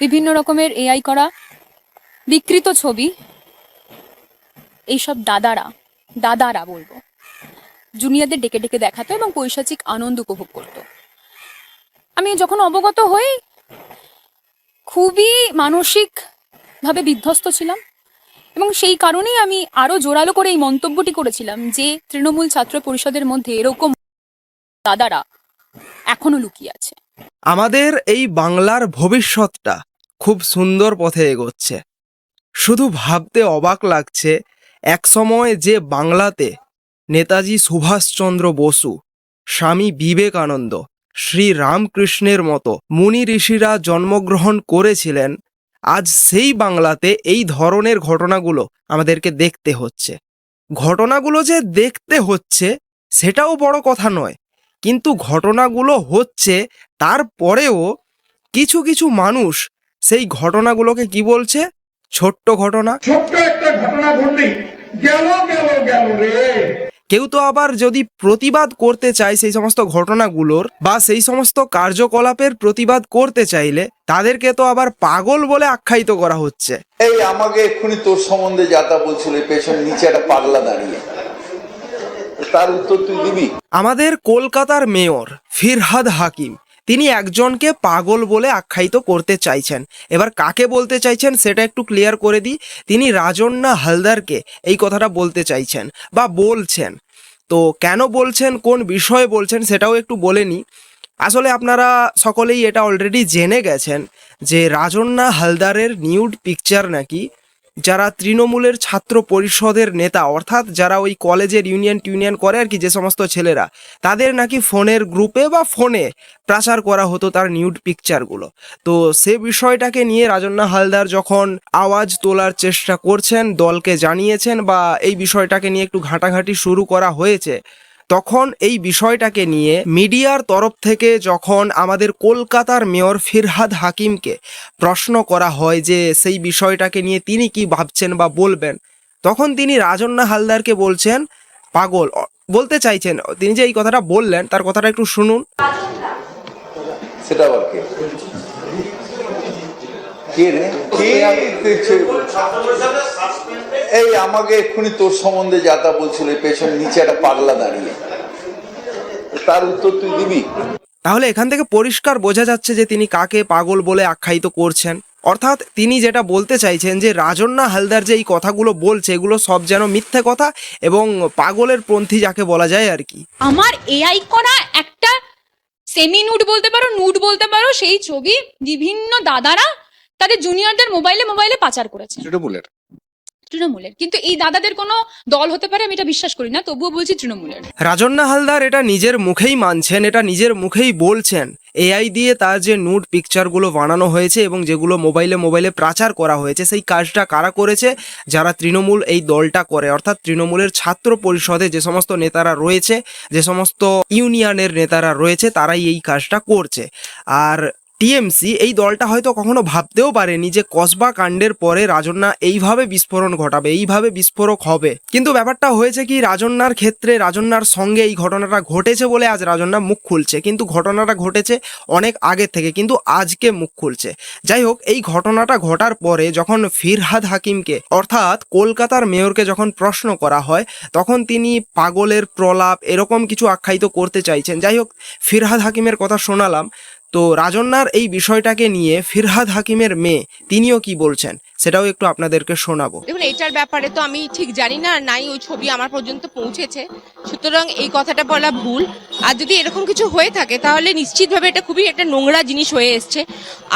বিভিন্ন রকমের এআই করা, বিকৃত ছবি, এইসব দাদারা দাদারা বলব। জুনিয়রদের ডেকে ডেকে দেখাতো এবং পৈশাচিক আনন্দ উপভোগ করতো। আমি যখন অবগত হই, খুবই মানসিক ভাবে বিধ্বস্ত ছিলাম এবং সেই কারণেই আমি আরও জোরালো করে এই মন্তব্যটি করেছিলাম যে তৃণমূল ছাত্র পরিষদের মধ্যে এরকম দাদারা এখনও লুকিয়ে আছে। আমাদের এই বাংলার ভবিষ্যৎটা খুব সুন্দর পথে এগোচ্ছে। শুধু ভাবতে অবাক লাগছে একসময় যে বাংলাতে নেতাজি সুভাষচন্দ্র বসু, স্বামী বিবেকানন্দ, শ্রী রামকৃষ্ণের মতো মুনি ঋষিরা জন্মগ্রহণ করেছিলেন, আজ সেই বাংলাতে এই ধরনের ঘটনাগুলো আমাদেরকে দেখতে হচ্ছে। ঘটনাগুলো যে দেখতে হচ্ছে, সেটাও বড় কথা নয়, কিন্তু ঘটনাগুলো হচ্ছে তারপরেও কিছু কিছু মানুষ সেই ঘটনাগুলোকে কি বলছে? ছোট্ট ঘটনা। ছোট্ট একটা ঘটনা ঘটলেই গেল গেল গেল রে। কেউ তো আবার যদি প্রতিবাদ করতে চায় সেই সমস্ত ঘটনাগুলোর বা সেই সমস্ত কার্যকলাপের প্রতিবাদ করতে চাইলে তাদেরকে তো আবার পাগল বলে আখ্যায়িত করা হচ্ছে। এই আমাকে এক্ষুনি তোর সম্বন্ধে যা তা বলছিল পেছন নিচে একটা পাগলা দাঁড়িয়ে। তার উত্তর তুই দিবি? আমাদের কলকাতার মেয়র ফিরহাদ হাকিম তিনি একজনকে পাগল বলে আখ্যায়িত করতে চাইছেন। এবার কাকে বলতে চাইছেন সেটা একটু ক্লিয়ার করে দিই। তিনি রাজন্না হালদারকে এই কথাটা বলতে চাইছেন বা বলছেন। তো কেন বলছেন, কোন বিষয়ে বলছেন সেটাও একটু বলে নিই। আসলে আপনারা সকলেই এটা অলরেডি জেনে গেছেন যে রাজন্না হালদারের নিউড পিকচার নাকি যারা তৃণমূলের ছাত্র পরিষদের নেতা, অর্থাৎ যারা ওই কলেজের ইউনিয়ন টিউনিয়ন করে আর কি যে সমস্ত ছেলেরা, তাদের নাকি ফোনের গ্রুপে বা ফোনে প্রচার করা হতো তার নিউড পিকচারগুলো তো সে বিষয়টাকে নিয়ে রাজন্না হালদার যখন আওয়াজ তোলার চেষ্টা করছেন, দলকে জানিয়েছেন বা এই বিষয়টাকে নিয়ে একটু ঘাঁটাঘাঁটি শুরু করা হয়েছে তখন এই বিষয়টাকে নিয়ে মিডিয়ার তরফ থেকে যখন আমাদের কলকাতার মেয়র ফিরহাদ হাকিমকে প্রশ্ন করা হয় যে সেই বিষয়টাকে নিয়ে তিনি কি ভাবছেন বা বলবেন তখন তিনি রাজন্না হালদারকে বলছেন পাগল। বলতে চাইছেন। তিনি যে এই কথাটা বললেন তার কথাটা একটু শুনুন। সেটা আবার কে? কে রে? কে? এই আমাকে এক্ষুনি তোর সম্বন্ধে যা তা বলছিল পেছন নিচে একটা পাগলা দাঁড়িয়ে। তার উত্তর তুই দিবি। তাহলে এখান থেকে পরিষ্কার বোঝা যাচ্ছে যে তিনি কাকে পাগল বলে আখ্যায়িত করছেন। অর্থাৎ তিনি যেটা বলতে চাইছেন যে রাজন্না হালদার যে এই কথাগুলো বলছে এগুলো সব যেন মিথ্যে কথা এবং পাগলের পন্থী যাকে বলা যায় আর কি। আমার এআই করা একটা সেমি নুড বলতে পারো নুড বলতে পারো সেই ছবি বিভিন্ন দাদারা তাদের জুনিয়রদের মোবাইলে মোবাইলে পাচার করেছে। তৃণমূলের। কিন্তু এই দাদাদের কোনো দল হতে পারে আমি এটা বিশ্বাস করি না, তবুও বলছি তৃণমূলের। রাজন্না হালদার এটা নিজের মুখেই মানছেন, এটা নিজের মুখেই বলছেন। এআই দিয়ে তার যে নুড পিকচারগুলো বানানো হয়েছে এবং যেগুলো মোবাইলে মোবাইলে প্রচার করা হয়েছে, সেই কাজটা কারা করেছে? যারা তৃণমূল এই দলটা করে, অর্থাৎ তৃণমূলের ছাত্র পরিষদে যে সমস্ত নেতারা রয়েছে, যে সমস্ত ইউনিয়নের নেতারা রয়েছে, তারাই এই কাজটা করছে। আর টিএমসি এই দলটা হয়তো কখনো ভাবতেও পারেনি যে কসবা কাণ্ডের পরে রাজন্না এইভাবে বিস্ফোরণ ঘটাবে, এইভাবে বিস্ফোরক হবে। কিন্তু ব্যাপারটা হয়েছে কি রাজন্নার ক্ষেত্রে রাজন্নার সঙ্গে এই ঘটনাটা ঘটেছে বলে আজ রাজন্না মুখ খুলছে। কিন্তু ঘটনাটা ঘটেছে অনেক আগে থেকে, কিন্তু আজকে মুখ খুলছে। যাই হোক, এই ঘটনাটা ঘটার পরে যখন ফিরহাদ হাকিমকে, অর্থাৎ কলকাতার মেয়রকে যখন প্রশ্ন করা হয়, তখন তিনি পাগলের প্রলাপ এরকম কিছু আখ্যায়িত করতে চাইছেন। যাই হোক, ফিরহাদ হাকিমের কথা শোনালাম। তো রাজন্নার এই বিষয়টাকে নিয়ে ফিরহাদ হাকিমের মেয়ে তিনিও কি বলছেন, সেটাও একটু আপনাদেরকে শোনাবো। দেখুন এটার ব্যাপারে তো আমি ঠিক জানি না নাই ওই ছবি আমার পর্যন্ত পৌঁছেছে। সুতরাং এই কথাটা বলা ভুল। আর যদি এরকম কিছু হয়ে থাকে, তাহলে নিশ্চিতভাবে এটা খুবই একটা নোংরা জিনিস হয়ে এসছে।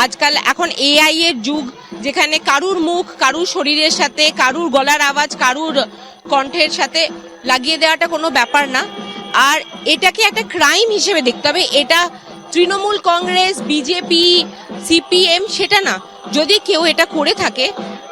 আজকাল এখন এআই এর যুগ, যেখানে কারুর মুখ, কারুর শরীরের সাথে, কারুর গলার আওয়াজ, কারুর কণ্ঠের সাথে লাগিয়ে দেওয়াটা কোনো ব্যাপার না। আর এটাকে একটা ক্রাইম হিসেবে দেখতে হবে। এটা তৃণমূল কংগ্রেস বিজেপি সিপিএম সেটা না। যদি কেউ এটা করে থাকে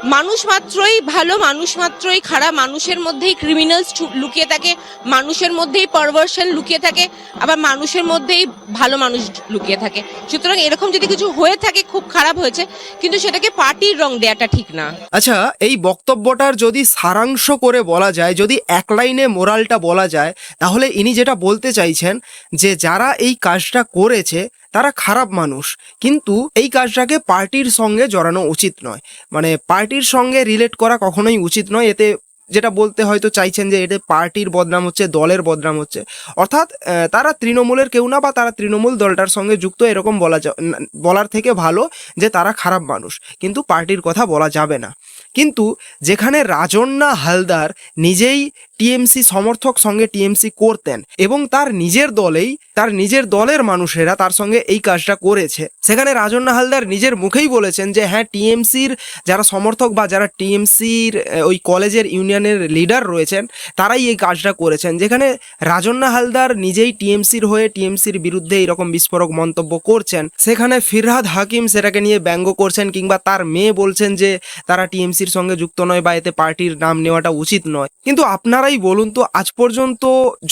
মানুষ মাত্রই ভালো, মানুষ মাত্রই খারাপ, মানুষের মধ্যেই ক্রিমিনালস লুকিয়ে থাকে, মানুষের মধ্যেই পারভার্সন লুকিয়ে থাকে, আবার মানুষের মধ্যেই ভালো মানুষ লুকিয়ে থাকে। সুতরাং এরকম যদি কিছু হয়ে থাকে, খুব খারাপ হয়েছে, কিন্তু সেটাকে পার্টির রং দেওয়াটা ঠিক না। আচ্ছা এই বক্তব্যটার যদি সারাংশ করে বলা যায়, যদি এক লাইনে মোরালটা বলা যায়, তাহলে ইনি যেটা বলতে চাইছেন যে যারা এই কাজটা করেছে তারা খারাপ মানুষ। কিন্তু এই কাজটাকে পার্টির সঙ্গে জড়ানো উচিত নয়। মানে পার্টির সঙ্গে রিলেট করা কখনোই উচিত নয়। এতে যেটা বলতে হয়তো চাইছেন যে এটা পার্টির বদনাম হচ্ছে, দলের বদনাম হচ্ছে। অর্থাৎ তারা তৃণমূলের কেউ না বা তারা তৃণমূল দলটার সঙ্গে যুক্ত এরকম বলা যা- বলার থেকে ভালো যে তারা খারাপ মানুষ। কিন্তু পার্টির কথা বলা যাবে না। কিন্তু যেখানে রাজন্না হালদার নিজেই টিএমসি সমর্থক সঙ্গে টিএমসি করতেন এবং তার নিজের দলেই, তার নিজের দলের মানুষেরা তার সঙ্গে এই কাজটা করেছে। সেখানে রাজন্না হালদার নিজের মুখেই বলেছেন যে হ্যাঁ টিএমসির যারা সমর্থক বা যারা টিএমসির ওই কলেজের ইউনিয়নের লিডার রয়েছেন, তারাই এই কাজটা করেছেন। যেখানে রাজন্না হালদার নিজেই টিএমসির হয়ে, টিএমসির বিরুদ্ধে এরকম বিস্ফোরক মন্তব্য করছেন। সেখানে ফিরহাদ হাকিম সেটাকে নিয়ে ব্যঙ্গ করছেন কিংবা তার মেয়ে বলছেন যে, তারা টিএমসির সঙ্গে যুক্ত নয় বা এতে পার্টির নাম নেওয়াটা উচিত নয়। কিন্তু আপনারাই বলুন তো, আজ পর্যন্ত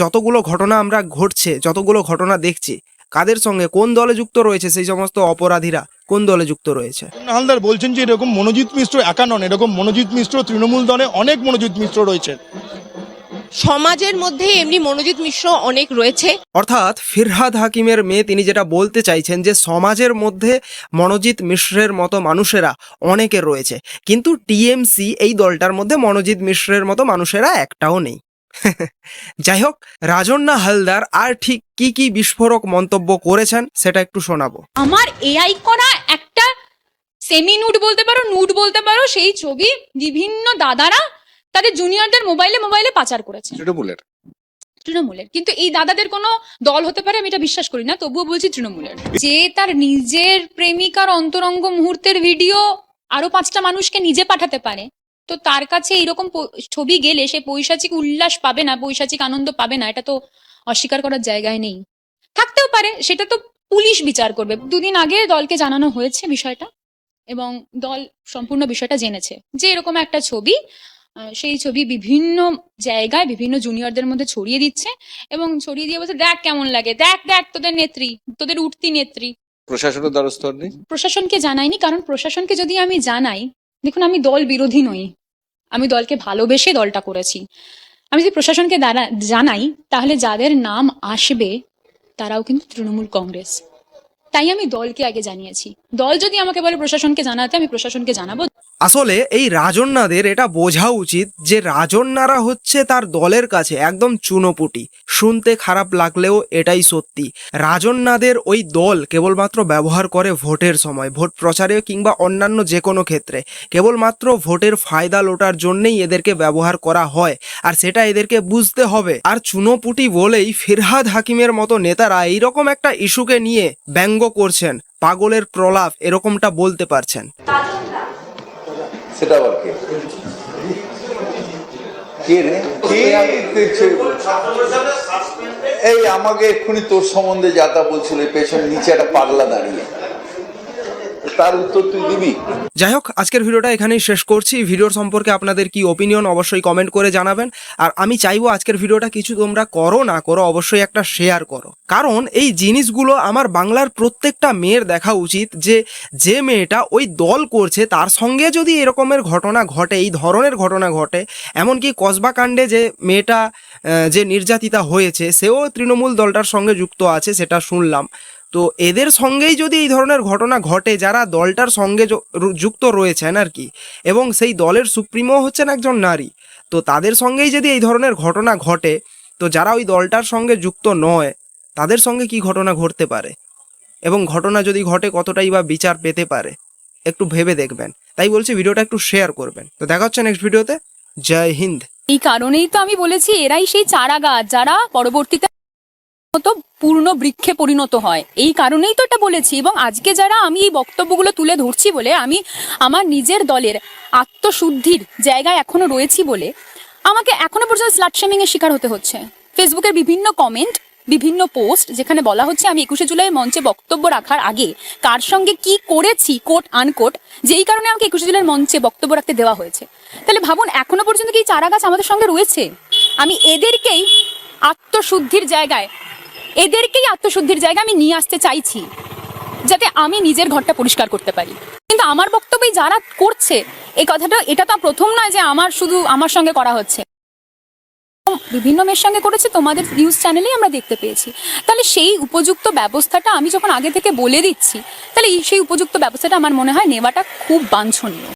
যতগুলো ঘটনা আমরা ঘটছে, যতগুলো ঘটনা দেখছি, কাদের সঙ্গে, কোন দলে যুক্ত রয়েছে সেই সমস্ত অপরাধীরা, কোন দলে যুক্ত রয়েছে? হালদার বলছেন যে এরকম মনোজিৎ মিশ্র একা নন, এরকম মনোজিৎ মিশ্র তৃণমূল দলে অনেক মনোজিৎ মিশ্র রয়েছে সমাজের মধ্যে এমনি মনোজিৎ মিশ্র অনেক রয়েছে। অর্থাৎ ফিরহাদ হাকিমের মেয়ে তিনি যেটা বলতে চাইছেন যে সমাজের মধ্যে মনোজিৎ মিশ্রের মতো মানুষেরা অনেকে রয়েছে। কিন্তু টিএমসি এই দলটার মধ্যে মনোজিৎ মিশ্রের মতো মানুষেরা একটাও নেই। যাই হোক রাজন্না হালদার আর ঠিক কি কি বিস্ফোরক মন্তব্য করেছেন সেটা একটু শোনাবো। আমার এআই করা একটা সেমি নুড বলতে পারো নুড বলতে পারো সেই ছবি বিভিন্ন দাদারা তাদের জুনিয়রদের মোবাইলে মোবাইলে পাচার করেছে। তৃণমূলের। তৃণমূলের। কিন্তু এই দাদাদের কোনো দল হতে পারে আমি এটা বিশ্বাস করি না তবুও বলছি তৃণমূলের। যে তার নিজের প্রেমিকার অন্তরঙ্গ মুহূর্তের ভিডিও আরও পাঁচটা মানুষকে নিজে পাঠাতে পারে তো তার কাছে এরকম প- ছবি গেলে সে পৈশাচিক উল্লাস পাবে না পৈশাচিক আনন্দ পাবে না এটা তো অস্বীকার করার জায়গায় নেই। থাকতেও পারে সেটা তো পুলিশ বিচার করবে। দুদিন আগে দলকে জানানো হয়েছে বিষয়টা এবং দল সম্পূর্ণ বিষয়টা জেনেছে যে এরকম একটা ছবি সেই ছবি বিভিন্ন জায়গায় বিভিন্ন জুনিয়রদের মধ্যে ছড়িয়ে দিচ্ছে এবং ছড়িয়ে দিয়ে বলছে দেখ কেমন লাগে দেখ দেখ তোদের নেত্রী তোদের উঠতি নেত্রী। প্রশাসনের দ্বারস্থ প্রশাসনকে জানাইনি কারণ প্রশাসনকে যদি আমি জানাই দেখুন আমি দল বিরোধী নই আমি দলকে ভালোবেসে দলটা করেছি। আমি যদি প্রশাসনকে জানাই তাহলে যাদের নাম আসবে তারাও কিন্তু তৃণমূল কংগ্রেস। তাই আমি দলকে আগে জানিয়েছি। দল যদি আমাকে বলে প্রশাসনকে জানাতে আমি প্রশাসনকে জানাব। আসলে এই রাজন্যাদের এটা বোঝা উচিত যে রাজন্যারা হচ্ছে তার দলের কাছে একদম চুনোপুটি। শুনতে খারাপ লাগলেও এটাই সত্যি। রাজন্যাদের ওই দল কেবলমাত্র ব্যবহার করে ভোটের সময়, ভোট প্রচারে কিংবা অন্যান্য যে কোনো ক্ষেত্রে। কেবলমাত্র ভোটের ফায়দা লোটার জন্যেই এদেরকে ব্যবহার করা হয়, আর সেটা এদেরকে বুঝতে হবে। আর চুনোপুটি বলেই ফিরহাদ হাকিমের মতো নেতারা এইরকম একটা ইস্যুকে নিয়ে ব্যঙ্গ করছেন, পাগলের প্রলাপ এরকমটা বলতে পারছেন। সেটা আবার কে? এই আমাকে এক্ষুনি তোর সম্বন্ধে যা তা বলছিল পেছনে নিচে একটা পাগলা দাঁড়িয়ে। তার উত্তর তুই দিবি। যাই হোক আজকের ভিডিওটা এখানেই শেষ করছি। ভিডিওর সম্পর্কে আপনাদের কি ওপিনিয়ন অবশ্যই কমেন্ট করে জানাবেন। আর আমি চাইব আজকের ভিডিওটা কিছু তোমরা করো, না করো, অবশ্যই একটা শেয়ার করো। কারণ এই জিনিসগুলো আমার বাংলার প্রত্যেকটা মেয়ের দেখা উচিত যে যে মেয়েটা ওই দল করছে, তার সঙ্গে যদি এরকমের ঘটনা ঘটে, এই ধরনের ঘটনা ঘটে, এমনকি কসবা কাণ্ডে যে মেয়েটা যে নির্যাতিতা হয়েছে, সেও তৃণমূল দলটার সঙ্গে যুক্ত আছে, সেটা শুনলাম। তো এদের সঙ্গেই যদি এই ধরনের ঘটনা ঘটে, যারা দলটার সঙ্গে যুক্ত রয়েছেন আর কি, এবং সেই দলের সুপ্রিমো হচ্ছেন একজন নারী, তো তাদের সঙ্গেই যদি এই ধরনের ঘটনা ঘটে, তো যারা ওই দলটার সঙ্গে যুক্ত নয়, তাদের সঙ্গে কি ঘটনা ঘটতে পারে? এবং ঘটনা যদি ঘটে, কতটাই বা বিচার পেতে পারে? একটু ভেবে দেখবেন। তাই বলছি, ভিডিওটা একটু শেয়ার করবেন। তো দেখা হচ্ছে নেক্সট ভিডিওতে জয় হিন্দ। এই কারণেই তো আমি বলেছি, এরাই সেই চারা গাছ যারা পরবর্তীতে মতো পূর্ণ বৃক্ষে পরিণত হয়। এই কারণেই তো এটা বলেছি এবং আজকে যারা আমি এই বক্তব্যগুলো তুলে ধরছি বলে আমি আমার নিজের দলের আত্মশুদ্ধির জায়গায় এখনও রয়েছি বলে আমাকে এখনও পর্যন্ত স্লাট শেমিং এর শিকার হতে হচ্ছে। ফেসবুকের বিভিন্ন কমেন্ট বিভিন্ন পোস্ট যেখানে বলা হচ্ছে আমি একুশে জুলাই মঞ্চে বক্তব্য রাখার আগে কার সঙ্গে কি করেছি কোট আনকোট যেই কারণে আমাকে একুশে জুলাই মঞ্চে বক্তব্য রাখতে দেওয়া হয়েছে। তাহলে ভাবুন, এখনও পর্যন্ত কি চারা গাছ আমাদের সঙ্গে রয়েছে? আমি এদেরকেই আত্মশুদ্ধির জায়গায় এদেরকেই আত্মশুদ্ধির জায়গা আমি নিয়ে আসতে চাইছি, যাতে আমি নিজের ঘরটা পরিষ্কার করতে পারি। কিন্তু আমার বক্তব্যে যারা করছে, এই কথাটা, এটা তো প্রথম নয় যে আমার শুধু আমার সঙ্গে করা হচ্ছে। বিভিন্ন মেয়ের সঙ্গে করেছে, তোমাদের নিউজ চ্যানেলেই আমরা দেখতে পেয়েছি। তাহলে সেই উপযুক্ত ব্যবস্থাটা আমি যখন আগে থেকে বলে দিচ্ছি, তাহলে সেই উপযুক্ত ব্যবস্থাটা আমার মনে হয় নেওয়াটা খুব বাঞ্ছনীয়।